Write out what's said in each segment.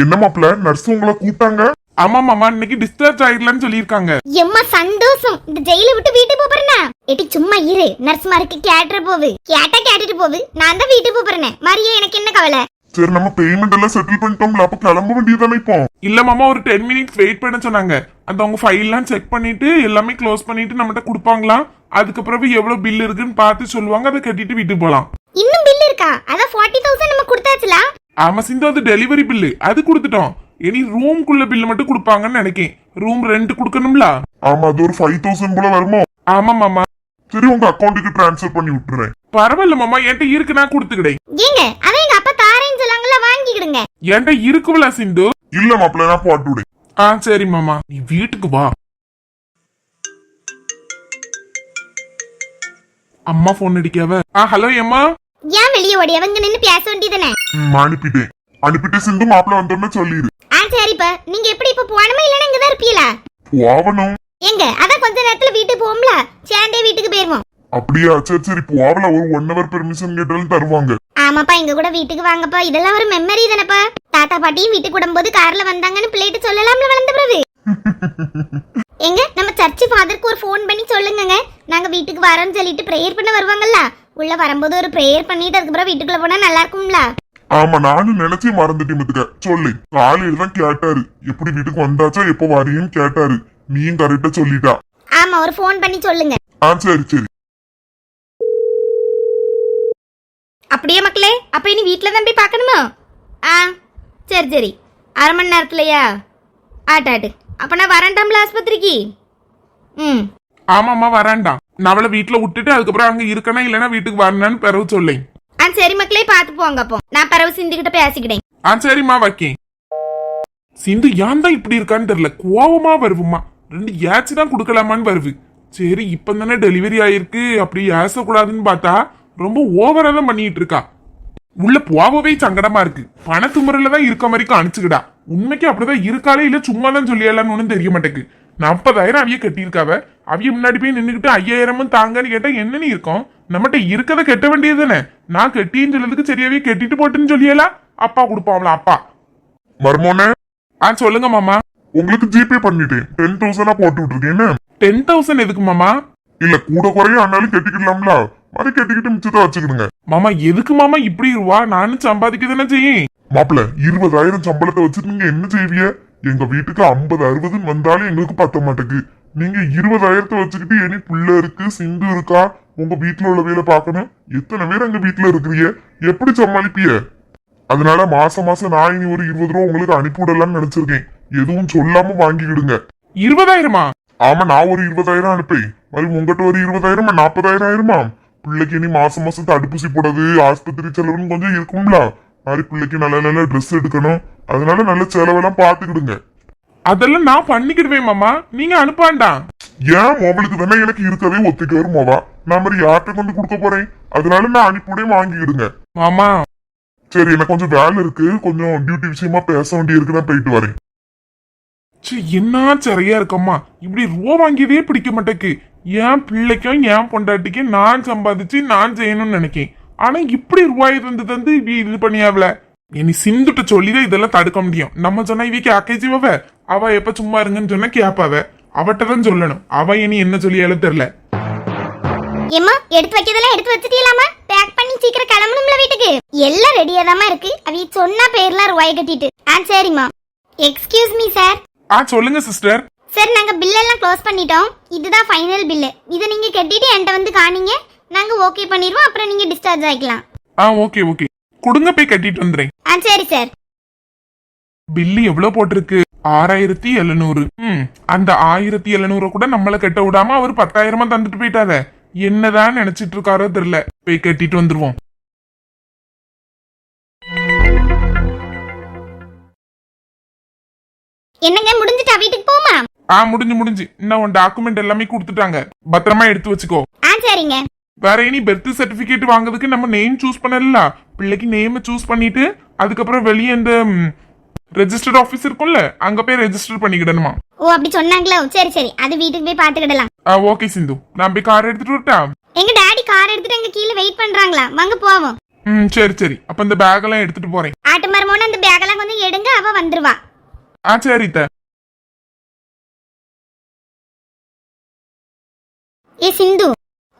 என்ன மாப்பிள்ள நர்ஸ் உங்களை கூப்பிட்டாங்க? ஆமா மாமா இன்னைக்கு டிஸ்சார்ஜ் ஆயிடலாம்னு சொல்லியிருக்காங்க. எம்மா சந்தோஷம். இந்த ஜெயில விட்டு வீட்டுக்கு போறேனா எட்டி சும்மா இரு. நர்ஸ் மாருக்கு கேட்டுற போவு கேட்டா கேட்டுட்டு போவு நான் தான் வீட்டுக்கு போறேன் மரியே எனக்கு என்ன கவலை? சரி நம்ம பேமெண்ட் எல்லாம் செட்டில் பண்ணிட்டோம்ல அப்ப கிளம்ப வேண்டியதானே இப்போ? இல்ல மாமா ஒரு டென் மினிட்ஸ் வெயிட் பண்ண சொன்னாங்க. அந்த அவங்க ஃபைல்லாம் செக் பண்ணிட்டு எல்லாமே க்ளோஸ் பண்ணிட்டு நம்மகிட்ட கொடுப்பாங்களாம் அதுக்கப்புறம் எவ்வளவு பில் இருக்குன்னு பார்த்து சொல்லுவாங்க அதை கட்டிட்டு வீட்டுக்கு போலாம். இன்னும் பில் இருக்கா? அதான் ஃபார்ட்டி தௌசண்ட் நம்ம கொடுத்தாச்சுல. ஆமா சிந்து அது டெலிவரி பில்லு அது கொடுத்துட்டோம். இனி ரூம்குள்ள பில்லு மட்டும் கொடுப்பாங்கன்னு நினைக்கேன். ரூம் ரெண்ட் கொடுக்கணும்ல? ஆமா அது ஒரு ஃபைவ் தௌசண்ட் போல வருமோ? ஆமா மாமா. சரி உங்க அக்கௌண்ட்டுக்கு டிரான்ஸ்ஃபர் பண்ணி விட்டுறேன். பரவாயில்ல மாமா. என்கிட்ட இருக்கு நான் கொடுத்துக்கிடேன் ஏங்க அதான் எங்க அப்பா தாரேன்னு சொல்லாங்கல்ல வாங்கிக்கிடுங்க. என்கிட்ட இருக்குல்ல சிந்து? இல்ல மாப்பிள்ள நான் போட்டு விடு ஆ சரி மாமா. நீ வீட்டுக்கு வா. அம்மா போன் அடிக்காவ ஆ ஹலோ அம்மா ஏன் வெளியே ஓடி? அவங்க நின்னு பேச வேண்டியதுதானே? ம், அனுப்பிட்டேன். அனுப்பிட்டு சிந்து மாப்பிள்ள வந்தோடனே சொல்லிடு. ஆ சரிப்பா. நீங்க எப்படி இப்ப போனமா இல்லனா இங்க தான் இருப்பீங்களா போவணும். எங்க? அதான் கொஞ்ச நேரத்துல வீட்டுக்கு போகும்ல சேர்ந்தே வீட்டுக்கு போயிருவோம். அப்படியா? சரி சரி போவல. ஒரு ஒன் ஹவர் பெர்மிஷன் கேட்டாலும் தருவாங்க. ஆமாப்பா எங்க கூட வீட்டுக்கு வாங்கப்பா. இதெல்லாம் ஒரு மெமரி தானப்பா. தாத்தா பாட்டியும் வீட்டுக்கு விடும்போது கார்ல வந்தாங்கன்னு பிள்ளைகிட்ட சொல்லலாம்ல வளர்ந்த பிறகு. எங்க? நம்ம சர்ச்சு ஃபாதருக்கு ஒரு ஃபோன் பண்ணி சொல்லுங்கங்க. நாங்க வீட்டுக்கு வரோம்னு சொல்லிட்டு ப்ரேயர் பண்ண வருவாங்கல்ல? உள்ள வரும்போது ஒரு ப்ரேயர் பண்ணிட்டு அதுக்கப்புறம் வீட்டுக்குள்ள போனா நல்லா இருக்கும்ல? ஆமா நானும் நினைச்சே மறந்துட்டேன் சொல்லு. காலையில தான் கேட்டாரு. எப்படி வீட்டுக்கு வந்தாச்சா எப்போ வரியன்னு கேட்டாரு. நீயும் கரெக்டா சொல்லிட்டா. ஆமா ஒரு ஃபோன் பண்ணி சொல்லுங்க. ஆ சரி சரி. அப்படியே மக்களே அப்ப இனி வீட்டில் தான் போய் பார்க்கணுமா? ஆ சரி சரி. அரை மணி நேரத்துலையா? ஆட்டாட்டு அப்போ நான் வரேன்டாம்ல ஆஸ்பத்திரிக்கு? ம். ஆமாம்மா வரான்டா நான் அவளை வீட்டுல விட்டுட்டு அதுக்கப்புறம் அங்க இருக்கனா இல்லைன்னா வீட்டுக்கு வரணும்னு பிறகு சொல்லேன். ஆ சரி மக்களே பார்த்து போங்க அப்போ. நான் பிறகு சிந்திக்கிட்ட பேசிக்கிட்டேன். ஆ சரிம்மா வைக்கேன் சிந்து ஏன் தான் இப்படி இருக்கான்னு தெரியல. கோவமா வருவுமா ரெண்டு ஏச்சு தான் கொடுக்கலாமான்னு வருவு. சரி இப்ப தானே டெலிவரி ஆயிருக்கு. அப்படி ஏசக்கூடாதுன்னு பார்த்தா ரொம்ப ஓவரா தான் பண்ணிட்டு இருக்கா. உள்ள போகவே சங்கடமா இருக்கு. பணத்து முறையில தான் இருக்க மாதிரி காணிச்சுக்கிடா உண்மைக்கு அப்படிதான் இருக்காளே இல்ல சும்மா தான் சொல்லியலாம்னு ஒண்ணும் தெரிய மாட்டேங்குது. நாற்பதாயிரம் அவிய கட்டியிருக்காவ. அவிய முன்னாடி போய் நின்னுக்கிட்டு ஐயாயிரமும் தாங்கன்னு கேட்டா என்னன்னு இருக்கும்? நம்மகிட்ட இருக்கதை கட்ட வேண்டியது தானே நான் கட்டின்னு சொல்லதுக்கு சரியாவே கட்டிட்டு போட்டுன்னு சொல்லியலா? அப்பா கொடுப்பாங்களா அப்பா? மர்மோனே? ஆ சொல்லுங்க மாமா. உங்களுக்கு ஜிபே பண்ணிட்டேன். டென் தௌசண்டா போட்டு விட்டுருக்கேன்? டென் தௌசண்ட் எதுக்கு மாமா? இல்ல கூட குறைய ஆனாலும் கட்டிக்கலாம்ல மாதிரி கட்டிக்கிட்டு மிச்சத்தை வச்சுக்கிடுங்க. மாமா எதுக்கு மாமா இப்படி இருவா? நானும் சம்பாதிக்க தானே செய்யும் மாப்பிள்ள இருபதாயிரம் சம்பளத்தை வச்சுட்டு நீங்க என்ன செய்வீங்க? எங்க வீட்டுக்கு ஐம்பது அறுபதுன்னு வந்தாலும் எங்களுக்கு பத்த மாட்டேங்குது. நீங்க இருபதாயிரத்தை வச்சுக்கிட்டு இனி பிள்ளை இருக்கு சிந்து இருக்கா? உங்க வீட்டுல உள்ள வேலை பார்க்கணும்? எத்தனை பேர் எங்க வீட்டுல இருக்கிறீங்க? எப்படி சமாளிப்பிய அதனால மாசம் மாசம் நான் இனி ஒரு இருபது ரூபா உங்களுக்கு அனுப்பி விடலாம்னு நினைச்சிருக்கேன். எதுவும் சொல்லாம வாங்கிக்கிடுங்க. இருபதாயிரமா? ஆமா நான் ஒரு இருபதாயிரம் அனுப்பேன். மாதிரி உங்ககிட்ட ஒரு இருபதாயிரம் நாற்பதாயிரம் ஆயிருமா? பிள்ளைக்கு இனி மாசம் மாசம் தடுப்பூசி போடுறது ஆஸ்பத்திரி செலவுன்னு கொஞ்சம் இருக்கும்ல. மாதிரி பிள்ளைக்கு நல்ல நல்ல ட்ரெஸ் எடுக்கணும். அதனால நல்ல செலவெல்லாம் பாத்துக்கிடுங்க அதெல்லாம் நான் பண்ணிக்கிடுவேன் மாமா. நீங்க அனுப்பாண்டா ஏன் மொபைலுக்கு தானே எனக்கு இருக்கவே ஒத்துக்க வரும் மோவா? நான் மாதிரி யார்கிட்ட கொண்டு கொடுக்க போறேன்? அதனால நான் அனுப்பிவிடே வாங்கிக்கிடுங்க மாமா. சரி எனக்கு கொஞ்சம் வேலை இருக்கு. கொஞ்சம் டியூட்டி விஷயமா பேச வேண்டி இருக்கு நான் போயிட்டு வரேன். சே என்ன சரியா இருக்கம்மா? இப்படி ரூபா வாங்கியதே பிடிக்க மாட்டேக்கு. என் பிள்ளைக்கும் என் பொண்டாட்டிக்கும் நான் சம்பாதிச்சு நான் செய்யணும்னு நினைக்கேன். ஆனா இப்படி ரூபாய் தந்து தந்து இப்படி இது பண்ணியாவல இனி சிந்துட்ட சொல்லிதான் இதெல்லாம் தடுக்க முடியும். நம்ம சொன்னா இவைக்கு அக்கைச்சிவவ அவ எப்ப சும்மா இருங்கன்னு சொன்னா கேப்பாவ? அவட்ட தான் சொல்லணும். அவ இனி என்ன சொல்லியாலும் தெரியல. ஏம்மா எடுத்து வைக்கிறதெல்லாம் எடுத்து வச்சிட்டீங்களாமா பேக் பண்ணி சீக்கிரம் கிளம்பணும்ல வீட்டுக்கு. எல்லாம் ரெடியா தாமா இருக்கு. அவ சொன்னா பேர்லாம் ரூபாய் கட்டிட்டு. ஆ சரிம்மா. எக்ஸ்கியூஸ் மீ சார் ஆ சொல்லுங்க சிஸ்டர் சார் நாங்க பில் எல்லாம் க்ளோஸ் பண்ணிட்டோம். இதுதான் ஃபைனல் பில்லு இதை நீங்க கட்டிட்டு என்கிட்ட வந்து காணிங்க. நாங்க ஓகே பண்ணிடுவோம். அப்புறம் நீங்க டிஸ்சார்ஜ் ஆகிக்கலாம் ஆ ஓகே ஓகே கொடுங்க போய் கட்டிட்டு வந்துறேன் ஆ சரி சார் பில்லு எவ்வளவு போட்டிருக்கு? ஆறாயிரத்தி எழுநூறு. ம் அந்த ஆயிரத்தி எழுநூறு கூட நம்மள கட்ட விடாம அவர் பத்தாயிரமா தந்துட்டு போயிட்டாத என்னதான் நினைச்சிட்டு இருக்காரோ தெரியல. போய் கட்டிட்டு வந்துருவோம். என்னங்க முடிஞ்சிட்டா? வீட்டுக்கு போமா? ஆ முடிஞ்சு முடிஞ்சு. இன்னும் உன் டாக்குமெண்ட் எல்லாமே கொடுத்துட்டாங்க. பத்திரமா எடுத்து வச்சுக்கோ. ஆ சரிங்க. வேற இனி பெர்த் சர்டிபிகேட் வாங்குறதுக்கு நம்ம நேம் சூஸ் பண்ணல. பிள்ளைக்கு நேம் சூஸ் பண்ணிட்டு அதுக்கப்புறம் வெளியே இந்த ரெஜிஸ்டர்ட் ஆஃபீஸ் இருக்கும்ல அங்க போய் ரெஜிஸ்டர் பண்ணிக்கிடணுமா? ஓ அப்படி சொன்னாங்களோ? சரி சரி. அது வீட்டுக்கு போய் பார்த்துக்கிடலாம். ஆ ஓகே சிந்து. நான் போய் கார் எடுத்துட்டு வரட்டா? எங்க டாடி கார் எடுத்துட்டு எங்க கீழே வெயிட் பண்றாங்களா? வாங்க போவோம். ம் சரி சரி. அப்ப இந்த பேக் எல்லாம் எடுத்துட்டு போறேன். ஆட்டு மரமோன அந்த பேக்கெல்லாம் கொஞ்சம் எடுங்க அவ வந்துருவா. ஆ சரி ஏ சிந்து.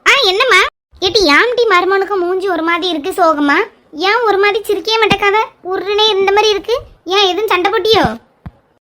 ஆ என்னம்மா? ஏட்டி யாம்டி மருமனுக்கு மூஞ்சி ஒரு மாதிரி இருக்கு சோகமா? ஏன் ஒரு மாதிரி சிரிக்கவே மாட்டேக்காத? உருனே இருந்த மாதிரி இருக்கு? ஏன் எதுவும் சண்டை போட்டியோ?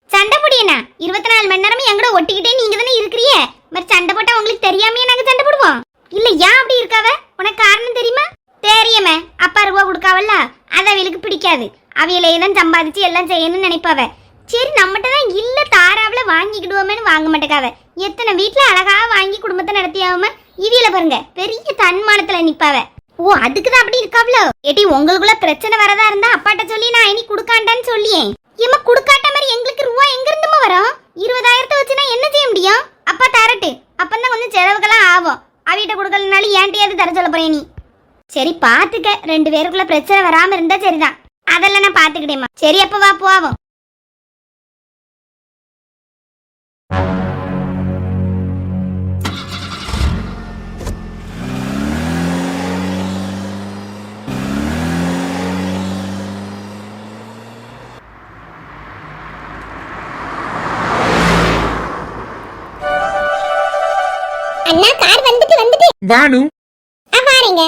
சண்டை போடியண்ணா இருபத்தி நாலு மணி நேரமும் எங்கூட ஒட்டிக்கிட்டே நீங்க தானே இருக்கிறிய? மாதிரி சண்டை போட்டா உங்களுக்கு தெரியாமையே நாங்க சண்டை போடுவோம். இல்ல ஏன் அப்படி இருக்காவ? உனக்கு காரணம் தெரியுமா? தெரியுமே. அப்பா ரூபா கொடுக்காவல்ல? அது அவளுக்கு பிடிக்காது. அவையிலேயே தான் சம்பாதிச்சு எல்லாம் செய்யணும்னு நினைப்பாவே. சரி நம்மகிட்ட தான் இல்லை தாராவில் வாங்கிக்கிடுவோமேன்னு வாங்க மாட்டேக்காவ எத்தனை வீட்டில் அழகாக வாங்கி குடும்பத்தை நடத்தியாம இவியில பாருங்க பெரிய தன்மானத்தில் நிற்பாவ ஓ அதுக்கு தான் அப்படி இருக்காவ்ளோ ஏட்டி உங்களுக்குள்ள பிரச்சனை வரதா இருந்தா அப்பாட்ட சொல்லி நான் இனி குடுக்காண்டான்னு சொல்லியேன். ஏமா குடுக்காட்ட மாதிரி எங்களுக்கு ரூபா எங்க இருந்துமா வரும்? இருபதாயிரத்தை வச்சு நான் என்ன செய்ய முடியும்? அப்பா தரட்டு. அப்பந்தான் கொஞ்சம் செலவுக்கெல்லாம் ஆகும். அவிட்ட கொடுக்கலனாலும் ஏன்ட்டியாவது தர சொல்ல போறேன் நீ. சரி பாத்துக்க. ரெண்டு பேருக்குள்ள பிரச்சனை வராம இருந்தா சரிதான். அதெல்லாம் நான் பாத்துக்கிட்டேம்மா. சரி அப்ப வா போவோம். வானு பாருங்க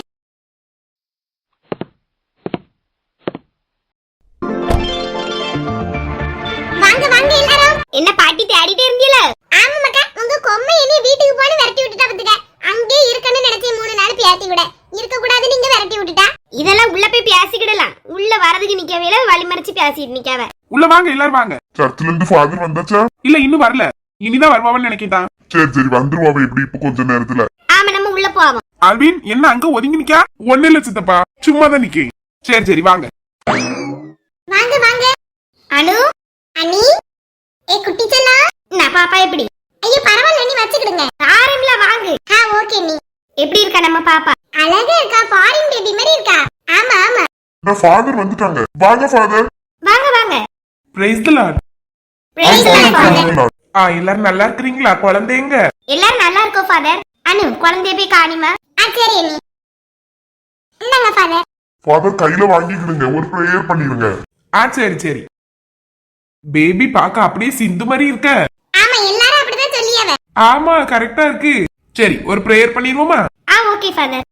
வாங்க வாங்க எல்லாரும். என்ன பாட்டி தேடிட்டே இருந்தீல ஆமா மக்கா. உங்க கொம்மை என்ன வீட்டுக்கு போன விரட்டி விட்டுட்டா பாத்துக்க அங்கே இருக்கணும்னு நினைச்சே மூணு நாள் பேசி விட இருக்க கூடாது நீங்க விரட்டி விட்டுட்டா? இதெல்லாம் உள்ள போய் பேசிக்கிடலாம் உள்ள வரதுக்கு நிக்கவே வழிமறைச்சு பேசிட்டு நிக்காவ. உள்ள வாங்க எல்லாரும் வாங்க. சர்ச்சில இருந்து ஃபாதர் வந்தாச்சா? இல்ல இன்னும் வரல. இனிதான் வருவான்னு நினைக்கிட்டான் சரி சரி வந்துருவாவ. எப்படி இப்ப கொஞ்ச நேரத்துல. உள்ள போவோம் அல்வின் என்ன அங்க ஒதுங்கி நிக்கா? ஒண்ணு இல்ல சித்தப்பா. சும்மா தான் நிக்கே சரி சரி வாங்க. வாங்க வாங்க. அனு அனி. ஏ குட்டி செல்லா. நான் பாப்பா எப்படி? ஐயோ பரவாயில்ல நீ வச்சுக்கிடுங்க. ஆரம்பில வாங்க. ஆ ஓகே நீ. எப்படி இருக்கா நம்ம பாப்பா? அழகா இருக்கா ஃபாரின் பேபி மாதிரி இருக்கா? ஆமா ஆமா. நான் ஃபாதர் வந்துட்டாங்க. வாங்க ஃபாதர் வாங்க வாங்க. Praise the Lord the Lord, father. ஆ எல்லாரும் நல்லா இருக்கிறீங்களா? குழந்தைங்க? எல்லாரும் நல்லா இருக்கோம் ஃபாதர் அனு குழந்தைய போய் காணிமா. ஆ சரி அண்ணி. இந்தாங்க ஃபாதர் ஃபாதர் கையில வாங்கிக்கிடுங்க. ஒரு ப்ரேயர் பண்ணிருங்க ஆ சரி சரி. பேபி பார்க்க அப்படியே சிந்து மாதிரி இருக்க. ஆமா எல்லாரும் அப்படிதான் சொல்லியவ. ஆமா கரெக்டா இருக்கு. சரி ஒரு பிரேயர் பண்ணிடுவோமா? ஆ ஓகே ஃபாதர்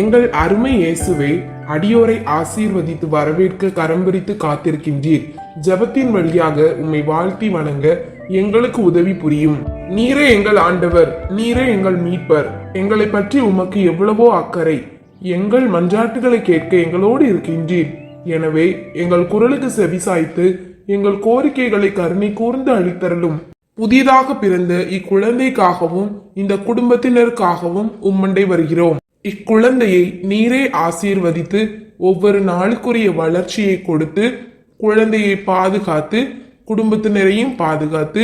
எங்கள் அருமை இயேசுவே அடியோரை ஆசீர்வதித்து வரவேற்க கரம் பிரித்து காத்திருக்கின்றீர். ஜெபத்தின் வழியாக உம்மை வாழ்த்தி வணங்க எங்களுக்கு உதவி புரியும். நீரே எங்கள் ஆண்டவர் நீரே எங்கள் மீட்பர். எங்களை பற்றி உமக்கு எவ்வளவோ அக்கறை. எங்கள் மன்றாட்டுகளை கேட்க எங்களோடு இருக்கின்றீர். எனவே எங்கள் குரலுக்கு செவிசாய்த்து எங்கள் கோரிக்கைகளை கருணை கூர்ந்து அளித்தரலும் புதிதாக பிறந்த இக்குழந்தைக்காகவும் இந்த குடும்பத்தினருக்காகவும் உம்மண்டை வருகிறோம். இக்குழந்தையை நீரே ஆசீர்வதித்து ஒவ்வொரு நாளுக்குரிய வளர்ச்சியை கொடுத்து குழந்தையை பாதுகாத்து குடும்பத்தினரையும் பாதுகாத்து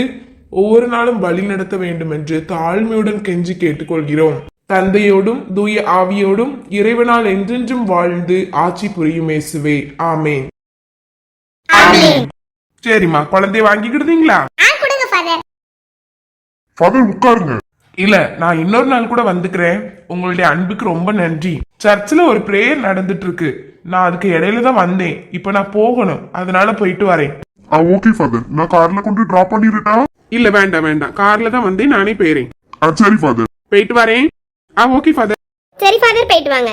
ஒவ்வொரு நாளும் வழி நடத்த வேண்டும் என்று தாழ்மையுடன் கெஞ்சி கேட்டுக்கொள்கிறோம். தந்தையோடும் தூய ஆவியோடும் இறைவனால் என்றென்றும் வாழ்ந்து ஆட்சி புரியும் இயேசுவே. ஆமேன். சரிம்மா குழந்தைய வாங்கிக்கிடுதீங்களா? ஃபாதர் உட்காருங்க. இல்ல நான் இன்னொரு நாள் கூட வந்துக்கிறேன். உங்களுடைய அன்புக்கு ரொம்ப நன்றி. சர்ச்சில் ஒரு பிரேயர் நடந்துட்டு இருக்கு நான் அதுக்கு இடையில தான் வந்தேன். இப்ப நான் போகணும். அதனால போயிட்டு வரேன். ஆ ஓகே ஃபாதர் நான் கார்ல கொண்டு டிராப் பண்ணிருட்டா இல்ல வேண்டாம் வேண்டாம். கார்ல தான் வந்தேன் நானே போயிறேன். ஆ சரி ஃபாதர் போயிட்டு வரேன். ஆ ஓகே ஃபாதர் சரி ஃபாதர் போயிட்டு வாங்க.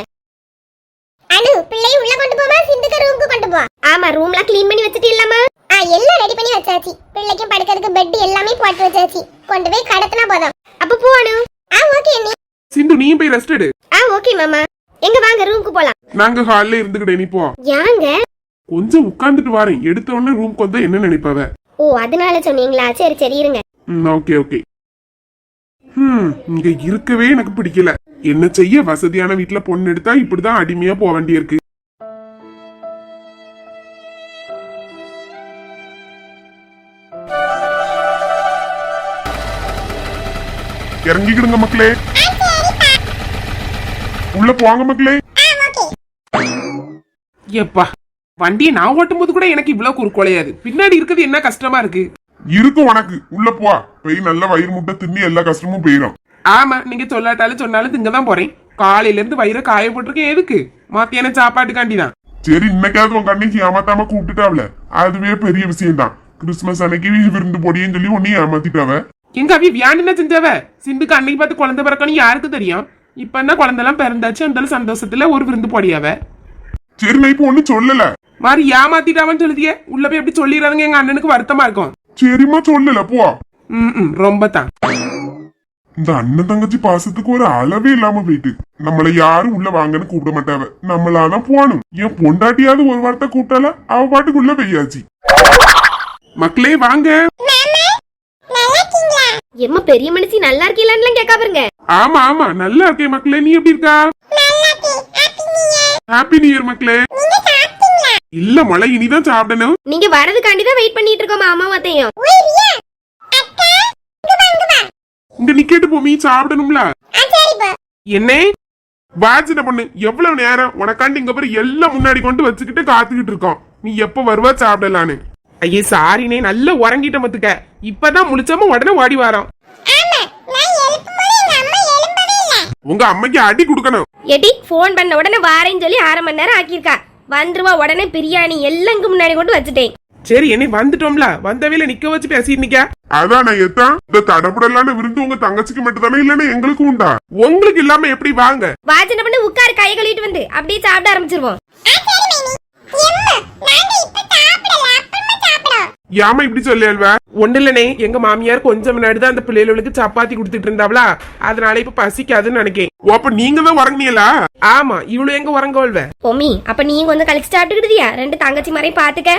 அனு பிள்ளை உள்ள கொண்டு போமா? சிந்துக்க ரூமுக்கு கொண்டு போ. ஆமா ரூம்லாம் க்ளீன் பண்ணி வச்சிட்டு இல்லாமா ஆ எல்லாம் ரெடி பண்ணி வச்சாச்சு. பிள்ளைக்கும் படுக்கிறதுக்கு பெட் எல்லாமே போட்டு வச்சாச்சு. கொண்டு போய் கடத்தினா போதும். அப்ப போ அனு. ஆ ஓகே அண்ணி சிந்து நீயும் போய் ரெஸ்ட் எடு. ஆ ஓகே மாமா. எங்க வாங்க ரூமுக்கு போலாம். நாங்க ஹால்ல இருந்துக்கிட்டே நீ போ. யாங்க? கொஞ்சம் உட்கார்ந்துட்டு வரேன். எடுத்த உடனே ரூம்க்கு வந்தா என்ன நினைப்பாவ? ஓ அதனால சொன்னீங்களா? சரி சரி இருங்க. ஓகே ஓகே ம் இங்க இருக்கவே எனக்கு பிடிக்கல. என்ன செய்ய? வசதியான வீட்ல பொண்ணு எடுத்தா இப்படிதான் அடிமையா போக வேண்டியிருக்கு. இறங்கிக்கிடுங்க மக்களே. உள்ள போவாங்க மக்களே. எப்பா வண்டியை நான் ஓட்டும் போது கூட எனக்கு இவ்வளவு குறுக்கொலையாது பின்னாடி இருக்கிறது என்ன கஷ்டமா இருக்கு? இருக்கும் உனக்கு. உள்ள போ போய் நல்ல வயிறு முட்டை தின்னி எல்லா கஷ்டமும் போயிடும் ஆமா நீங்க சொல்லாட்டாலும் சொன்னாலும் திங்க தான் போறேன். காலையில இருந்து வயிற காய போட்டிருக்கேன். எதுக்கு? மத்தியான சாப்பாட்டுக்காண்டி தான் சரி இன்னைக்காவது உன் கண்ணைக்கு ஏமாத்தாம கூப்பிட்டுட்டாவல அதுவே பெரிய விஷயம்தான். கிறிஸ்துமஸ் அன்னைக்கு விருந்து பொடின்னு சொல்லி உன்னையும் ஏமாத்திட்டாவ? எங்க அவி வியான் என்ன செஞ்சவ? சிந்துக்கு அன்னைக்கு பார்த்து குழந்தை பிறக்கணும் யாருக்கு தெரியும்? இப்ப என்ன குழந்தைலாம் பிறந்தாச்சு அந்த சந்தோஷத்துல ஒரு விருந்து பொடியாவ? சரி நான் இப்போ ஒண்ணும் சொல்லல. மாதிரி ஏமாத்திட்டாவன்னு சொல்லுதியே? உள்ள போய் எப்படி சொல்லிடுறாங்க எங்க அண்ணனுக்கு வருத்தமா இருக்கும். சரிம்மா சொல்லல போ. ம் ரொம்ப தான். இந்த அண்ணன் தங்கச்சி பாசத்துக்கு ஒரு அளவே இல்லாம போயிட்டு. நம்மள யாரும் உள்ள வாங்கன்னு கூப்பிட மாட்டாவ. நம்மளாதான் போகணும். என் பொண்டாட்டியாவது ஒரு வார்த்தை கூப்பிட்டால அவ பாட்டுக்குள்ள பெய்யாச்சு மக்களே வாங்க. எம்மா பெரிய மனுஷி நல்லா இருக்கீங்களான்னு கேட்கா பாருங்க. ஆமா ஆமா நல்லா இருக்கேன் மக்களே. நீ எப்படி இருக்கா? ஹாப்பி நியூ இயர் மக்களே. இல்ல மழை இனிதான் சாப்பிடணும். நீங்க வரதுக்காண்டி தான் வெயிட் பண்ணிட்டு இருக்கோம் மாமா அத்தையும் இங்க நிக்கட்டு போமி சாப்பிடணும்ல. என்ன? வாஜின பொண்ணு எவ்வளவு நேரம் உனக்காண்டி இங்க பேர் எல்லாம் முன்னாடி கொண்டு வச்சுக்கிட்டு காத்துக்கிட்டு இருக்கோம். நீ எப்ப வருவா சாப்பிடலான்னு. ஐயே சாரினே நல்லா உறங்கிட்ட மத்துக்க இப்பதான் முழிச்சாம உடனே ஓடி வரோம். உங்க அம்மைக்கு அடி கொடுக்கணும். எடி ஃபோன் பண்ண உடனே வாரேன்னு சொல்லி அரை மணி நேரம் ஆக்கியிருக்கா. வந்துருவா உடனே பிரியாணி எல்லாம் இங்க முன்னாடி கொண்டு வச்சுட்டேன். சரி என்னை வந்துட்டோம்ல. வந்தவையில நிக்க வச்சு பேசிட்டு நிக்க. அதான் நான் எத்தான் இந்த தடப்படலான விருந்து உங்க தங்கச்சிக்கு மட்டும் தானே இல்லன்னா எங்களுக்கும் உண்டா? உங்களுக்கு இல்லாம எப்படி வாங்க? வாஜனை பண்ணி உட்காரு கையை கழுவிட்டு வந்து. அப்படியே சாப்பிட ஆரம்பிச்சிருவோம். ஏமா இப்படி சொல்லியல்வ ஒண்ணு இல்லனே எங்க மாமியார் கொஞ்சம் முன்னாடி தான் அந்த பிள்ளைகளுக்கு சப்பாத்தி கொடுத்துட்டு இருந்தாவளா? அதனால இப்ப பசிக்காதுன்னு நினைக்கேன். ஓ அப்ப நீங்க தான் உறங்குனீங்களா? ஆமா இவ்வளவு எங்க உறங்கவல்வ பொம்மி அப்ப நீங்க கொஞ்சம் கழிச்சு சாப்பிட்டுக்கிட்டியா? ரெண்டு தங்கச்சி மாதிரியும் பாத்துக்க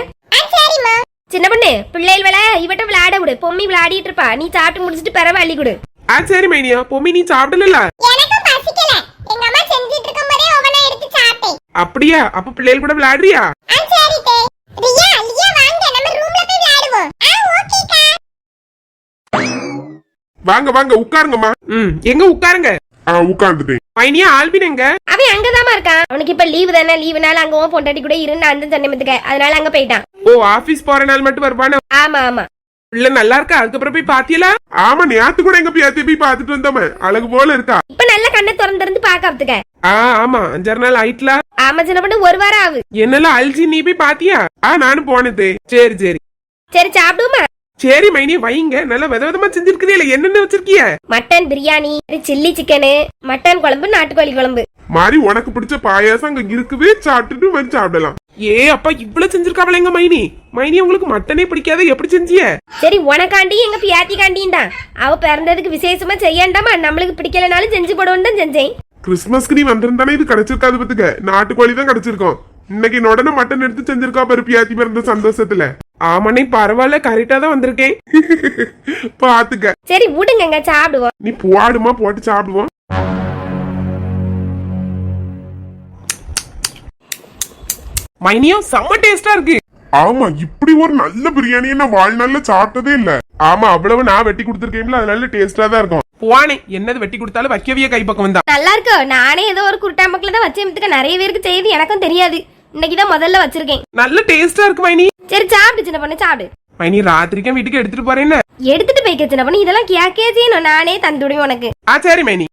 சின்ன பொண்ணு பிள்ளைகள் விளை இவட்ட விளையாட விடு. பொம்மி விளையாடிட்டு இருப்பா. நீ சாப்பிட்டு முடிச்சிட்டு பிறகு அள்ளி கொடு. ஆ சரி மைனியா. பொம்மி நீ சாப்பிடல எனக்கும் பசிக்கல. எங்க அம்மா செஞ்சிட்டு இருக்கும் போதே ஓவனா எடுத்து சாப்பிட்டேன். அப்படியா? அப்ப பிள்ளைகள் கூட விளையாடுறியா? ஆ சரி தே. ரியா லியா வாங்க. நம்ம ரூம்ல போய் விளையாடுவோம். ஆ ஓகேக்கா வாங்க வாங்க உட்காருங்கம்மா. ம் எங்க உட்காருங்க? உட்கார்ந்துட்டேன் மைனியா ஆல்பின் எங்க? அவன் அங்கதாம்மா இருக்கான். அவனுக்கு இப்ப லீவு தானே? லீவுனால அங்க உன் பொண்டாட்டி கூட இருந்து அந்த சண்டை அதனால அங்க போயிட்டான். ஓ ஆபீஸ் போற நாள் மட்டும் வருவானோ? ஆமா ஆமா. பிள்ளை நல்லா இருக்கா? அதுக்கப்புறம் போய் பாத்தியலா? ஆமா நேத்து கூட எங்க பேத்தி போய் பாத்துட்டு வந்தோமே அழகு போல இருக்கா. இப்ப நல்ல கண்ணை திறந்து திறந்து பாக்காத்துக்க ஆ ஆமா. அஞ்சாறு நாள் ஆயிட்டுல? ஆமா சின்ன பொண்ணு ஒரு வாரம் ஆகு என்னெல்லாம் அழிச்சு நீ போய் பாத்தியா? ஆ நானும் போனது. சரி சரி. சரி சாப்பிடுவோமா சரி மைனி வைங்க. நல்லா வித விதமா செஞ்சிருக்கிறீல என்னென்ன வச்சிருக்கிய? Mutton biryani chilli chicken mutton குழம்பு நாட்டுக்கோழி குழம்பு. மாதிரி உனக்கு பிடிச்ச பாயாசம் அங்க இருக்குவே சாப்பிட்டுட்டு வந்து சாப்பிடலாம். ஏ அப்பா இவ்வளவு செஞ்சிருக்காவளேங்க மைனி. மைனி உங்களுக்கு மட்டனே பிடிக்காத எப்படி செஞ்சிய? சரி உனக்காண்டி எங்க பியாத்தி காண்டியும் தான் அவ பிறந்ததுக்கு விசேஷமா செய்யாண்டாமா? நம்மளுக்கு பிடிக்கலனாலும் செஞ்சு போடுவோம் தான் செஞ்சேன். கிறிஸ்துமஸ்க்கு நீ வந்திருந்தானே இது கிடைச்சிருக்காது பத்துக்க. நாட்டுக்கோழி தான் கிடைச்சிருக்கோம். இன்னைக்கு என்னோட மட்டன் எடுத்து செஞ்சிருக்கா பாரு பியாத்தி பிறந்த சந்தோஷத்துல. ஆமாண்ணே பரவாயில்ல கரெக்டா தான் வந்திருக்கேன். பாத்துக்க. சரி விடுங்கங்க சாப்பிடுவோம். நீ போடுமா போட்டு சாப்பிடுவோம். மைனியும் செம்ம டேஸ்டா இருக்கு. ஆமா இப்படி ஒரு நல்ல பிரியாணியை நான் வாழ்நாள்ல சாப்பிட்டதே இல்ல. ஆமா அவ்வளவு நான் வெட்டி கொடுத்துருக்கேன்ல அது நல்ல டேஸ்டா தான் இருக்கும். போனே என்னது வெட்டி கொடுத்தாலும் வைக்கவிய கைப்பக்கம் வந்தா. நல்லா இருக்கோ. நானே ஏதோ ஒரு குருட்டாம்பக்கில் தான் வச்சேன். நிறைய பேருக்கு செய்து எனக்கும் தெரியாது. இன்னைக்கு தான் முதல்ல வச்சிருக்கேன். நல்ல டேஸ்டா இருக்கு மைனி. சரி சாப்பிடு சின்ன பொண்ணு சாப்பிடு. மைனி ராத்திரிக்கும் வீட்டுக்கு எடுத்துட்டு போறேன்னு. எடுத்துட்டு போய்க்க சின்ன பொண்ணு. இதெல்லாம் கேக்கே செய்யணும் நானே தந்துடுவேன் உனக்கு. ஆ சரி மைனி.